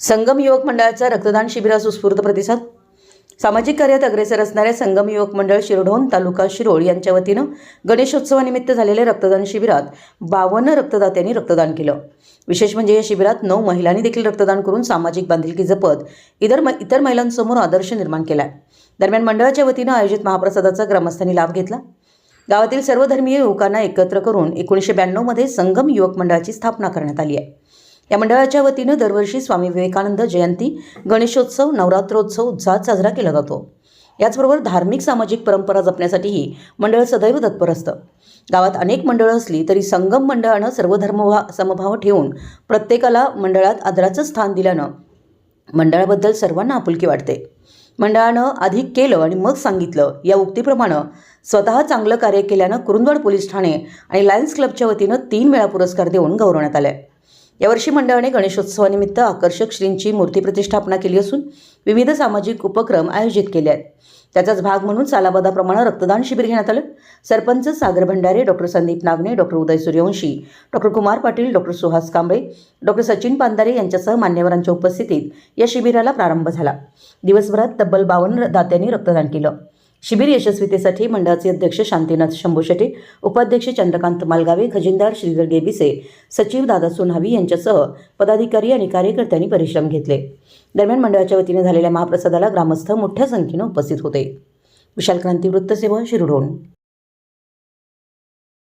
संगम युवक मंडळाचा रक्तदान शिबिरास उत्स्फूर्त प्रतिसाद. सामाजिक कार्यात अग्रेसर असणाऱ्या संगम युवक मंडळ शिरढोण तालुका शिरोळ यांच्या वतीनं गणेशोत्सवानिमित्त झालेल्या रक्तदान शिबिरात बावन्न रक्तदात्यांनी रक्तदान केलं. विशेष म्हणजे या शिबिरात नऊ महिलांनी देखील रक्तदान करून सामाजिक बांधिलकी जपत इतर इतर महिलांसमोर आदर्श निर्माण केलाय. दरम्यान मंडळाच्या वतीनं आयोजित महाप्रसादाचा ग्रामस्थांनी लाभ घेतला. गावातील सर्व धर्मीय युवकांना एकत्र करून एकोणीसशे ब्याण्णवमध्ये संगम युवक मंडळाची स्थापना करण्यात आली आहे. या मंडळाच्या वतीनं दरवर्षी स्वामी विवेकानंद जयंती गणेशोत्सव नवरात्रोत्सव उत्साहात साजरा केला जातो. याचबरोबर धार्मिक सामाजिक परंपरा जपण्यासाठीही मंडळ सदैव तत्पर असतं. गावात अनेक मंडळं असली तरी संगम मंडळानं सर्व समभाव ठेवून प्रत्येकाला मंडळात आदराचं स्थान दिल्यानं मंडळाबद्दल सर्वांना आपुलकी वाटते. मंडळानं आधी केलं आणि मग सांगितलं या उक्तीप्रमाणे स्वतः चांगलं कार्य केल्यानं कुरुंदवाड पोलीस ठाणे आणि लायन्स क्लबच्या वतीनं तीन वेळा पुरस्कार देऊन गौरवण्यात आले यावर्षी मंडळाने गणेशोत्सवानिमित्त आकर्षक श्रींची मूर्ती प्रतिष्ठापना केली असून विविध सामाजिक उपक्रम आयोजित केले आहेत. त्याचाच भाग म्हणून सालाबादाप्रमाणे रक्तदान शिबिर घेण्यात आलं. Sarpanch Sagar Bhandare doctor Sandeep Nagane doctor Uday Suryavanshi doctor Kumar Patil doctor Suhas Kamble doctor Sachin Pandare यांच्यासह मान्यवरांच्या उपस्थितीत या शिबिराला प्रारंभ झाला. दिवसभरात तब्बल बावन्न दात्यांनी रक्तदान केलं. शिबिर यशस्वीतेसाठी मंडळाचे अध्यक्ष शांतीनाथ शंभूशेटे उपाध्यक्ष चंद्रकांत मालगावे खजिनदार श्रीधर गेबिसे सचिव दादा सोनावी यांच्यासह पदाधिकारी आणि कार्यकर्त्यांनी परिश्रम घेतले. दरम्यान मंडळाच्या वतीने झालेल्या महाप्रसादाला ग्रामस्थ मोठ्या संख्येनं उपस्थित होते. विशाल क्रांती वृत्तसेवा शिरढोण